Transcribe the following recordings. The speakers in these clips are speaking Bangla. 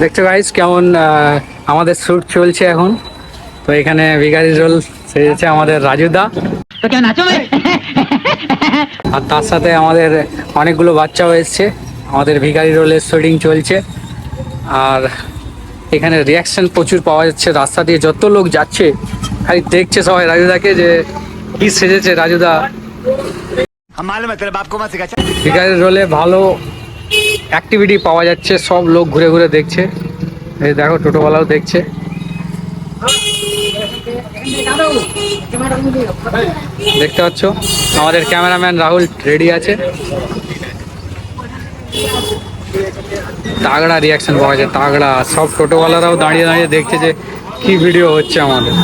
দেখছ গাইস কেমন আমাদের শ্যুট চলছে এখন। তো এখানে ভিগারি রোল সেজেছে আমাদের রাজুদা আর তার সাথে আমাদের অনেকগুলো বাচ্চাও এসছে। আমাদের ভিগারি রোলের শুটিং চলছে। আর এখানে রিয়াকশন প্রচুর পাওয়া যাচ্ছে। রাস্তা দিয়ে যত লোক যাচ্ছে খালি দেখছে সবাই রাজুদাকে যে কি সেজেছে রাজুদা ভিগারি রোলে ভালো অ্যাক্টিভিটি পাওয়া যাচ্ছে, সব লোক ঘুরে ঘুরে দেখছে। এই দেখো, টোটোওয়ালাও দেখছে। দেখতে পাচ্ছ? আমাদের ক্যামেরাম্যান রাহুল রেডি আছে। তাগড়া রিয়াকশন পাওয়া যায়, তাগড়া। সব টোটোওয়ালারাও দাঁড়িয়ে দাঁড়িয়ে দেখছে যে কি ভিডিও হচ্ছে আমাদের।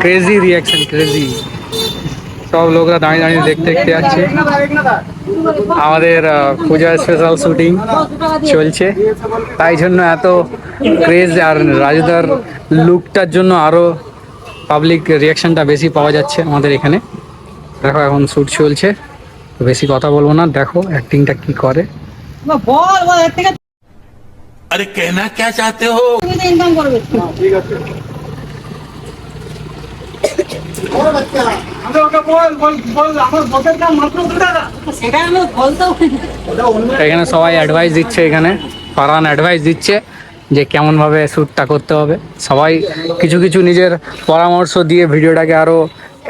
ক্রেজি রিয়াকশন ক্রেজি সব লোকরা দাঁড়িয়ে দাঁড়িয়ে দেখতে দেখতে যাচ্ছে। আমাদের পূজা স্পেশাল শুটিং চলছে। তাই জন্য এত ক্রেজ আর রাজুদার লুকটার জন্য আরও পাবলিক রিয়াকশানটা বেশি পাওয়া যাচ্ছে আমাদের এখানে। দেখো এখন শ্যুট চলছে। বেশি কথা বলব না। দেখো অ্যাক্টিংটা কি করে। আরে কেনা কে চাতে হো? ঠিক আছে। এখানে সবাই অ্যাডভাইস দিচ্ছে এখানে। ফারহান অ্যাডভাইস দিচ্ছে যে কেমনভাবে শ্যুটটা করতে হবে। সবাই কিছু কিছু নিজের পরামর্শ দিয়ে ভিডিওটাকে আরও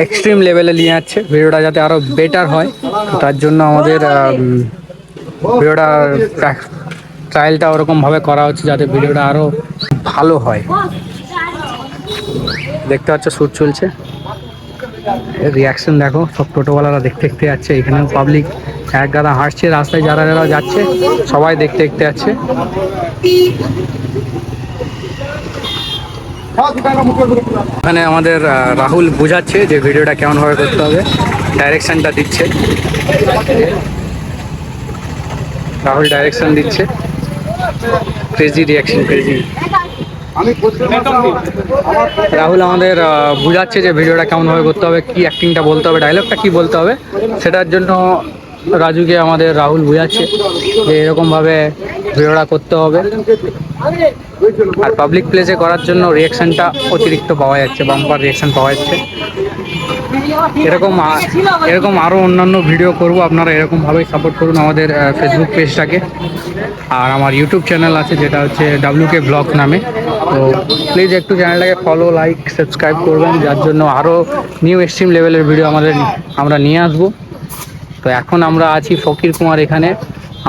এক্সট্রিম লেভেলে নিয়ে যাচ্ছে। ভিডিওটা যাতে আরও বেটার হয়। তার জন্য আমাদের ভিডিওটা ট্রায়ালটা ওরকমভাবে করা হচ্ছে যাতে ভিডিওটা আরও ভালো হয়। দেখতে পাচ্ছ শ্যুট চলছে। রিয়াকশন দেখো, সব টোটোওয়ালারা দেখতে দেখতে যাচ্ছে। এখানে পাবলিক এক গাদা হাঁটছে রাস্তায় যারা যারা যাচ্ছে, সবাই দেখতে দেখতে যাচ্ছে। এখানে আমাদের রাহুল বোঝাচ্ছে যে ভিডিওটা কেমনভাবে করতে হবে। ডাইরেকশনটা দিচ্ছে। রাহুল ডাইরেকশন দিচ্ছে। ক্রেজি রিয়াকশন ক্রেজি রাহুল আমাদের বুঝাচ্ছে যে ভিডিওটা কেমনভাবে করতে হবে কি অ্যাক্টিংটা বলতে হবে ডায়লগটা কি বলতে হবে সেটার জন্য রাজুকে আমাদের রাহুল বুঝাচ্ছে যে এরকমভাবে ভিডিওটা করতে হবে। আর পাবলিক প্লেসে করার জন্য রিয়াকশনটা অতিরিক্ত পাওয়া যাচ্ছে বাম্পার রিয়াকশন পাওয়া যাচ্ছে। এরকম এরকম আরও অন্যান্য ভিডিও করব। আপনারা এরকমভাবেই সাপোর্ট করুন আমাদের ফেসবুক পেজটাকে আর আমার ইউটিউব চ্যানেল আছে, যেটা হচ্ছে ডাব্লিউ কে ব্লগ নামে। তো প্লিজ একটু চ্যানেলটাকে ফলো লাইক সাবস্ক্রাইব করবেন। যার জন্য আরও নিউ এক্সট্রিম লেভেলের ভিডিও আমাদের আমরা নিয়ে আসব। তো এখন আমরা আছি ফকির কুমার এখানে,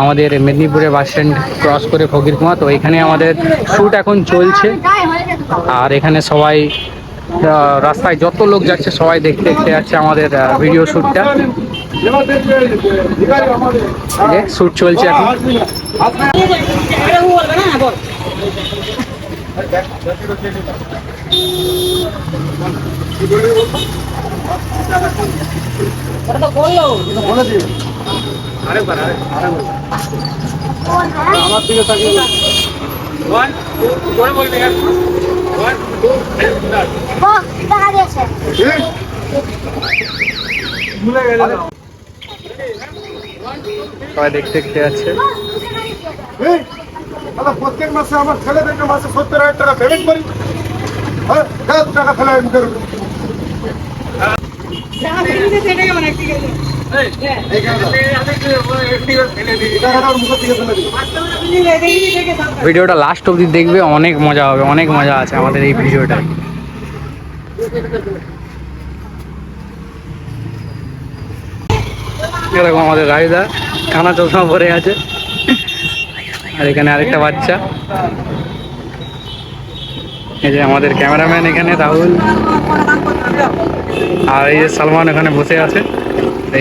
আমাদের মেদিনীপুরে বাস স্ট্যান্ড ক্রস করে ফকির কুমার। তো এখানে আমাদের শ্যুট এখন চলছে। আর এখানে সবাই রাস্তায় যত লোক যাচ্ছে সবাই দেখতে দেখতে যাচ্ছে আমাদের ভিডিও শ্যুটটা শ্যুট চলছে এখন এটা ও বলবে না বল ওটা তো বলল দেখা দিয়েছে সবাই দেখতে প্রত্যেক মাসে আমার ছেলেদেরকে মাসে সত্তর হাজার টাকা পেমেন্ট করি। হ্যাঁ হ্যাঁ, টাকা ফেলে আমি করব ভিডিওটা লাস্ট অবধি দেখবে অনেক মজা হবে অনেক মজা আছে আমাদের এই ভিডিওটা এরকম আমাদের রায়দা কানা চশমা পরে আছে। আর এখানে আরেকটা বাচ্চা। এই যে আমাদের ক্যামেরাম্যান এখানে, রাহুল। আর এই যে সালমান এখানে বসে আছে।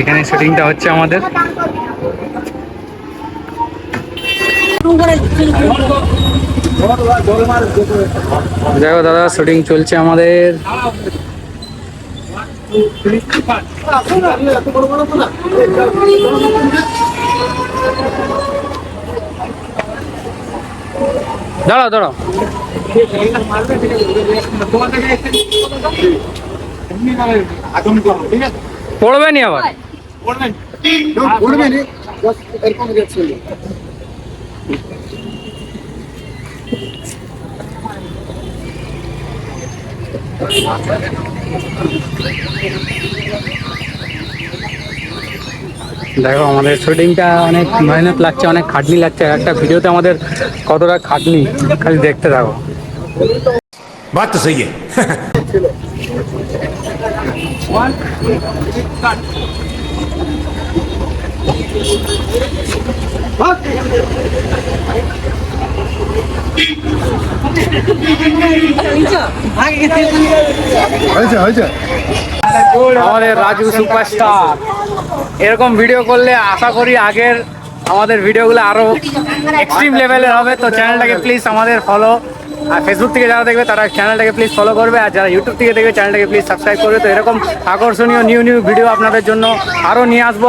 এখানে শুটিংটা হচ্ছে আমাদের। দেখো দাদা শুটিং চলছে আমাদের। দাঁড়াও দাঁড়াও। পড়বে নি আবার? দেখো আমাদের শুটিংটা অনেক মেহনত লাগছে অনেক খাটনি লাগছে। একটা ভিডিওতে আমাদের কতটা খাটনি খালি দেখতে থাকো। বাদ তো সেই হয়েছে হয়েছে। আমাদের রাজু সুপারস্টার। এরকম ভিডিও করলে আশা করি আগের আমাদের ভিডিওগুলো আরও এক্সট্রিম লেভেলের হবে। তো চ্যানেলটাকে প্লিজ আমাদের ফলো আর ফেসবুক থেকে যারা দেখবে তারা চ্যানেলটাকে প্লিজ ফলো করবে। আর যারা ইউটিউব থেকে দেখবে চ্যানেলটাকে প্লিজ সাবস্ক্রাইব করবে। তো এরকম আকর্ষণীয় নিউ নিউ ভিডিও আপনাদের জন্য আরও নিয়ে আসব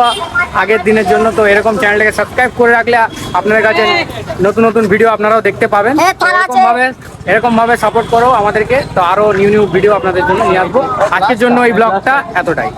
আগের দিনের জন্য। তো এরকম চ্যানেলটাকে সাবস্ক্রাইব করে রাখলে আপনাদের কাছে নতুন নতুন ভিডিও আপনারাও দেখতে পাবেন। এরকমভাবে এরকমভাবে সাপোর্ট করো আমাদেরকে। তো আরও নিউ নিউ ভিডিও আপনাদের জন্য নিয়ে আসব। আজকের জন্য এই ব্লগটা এতটাই।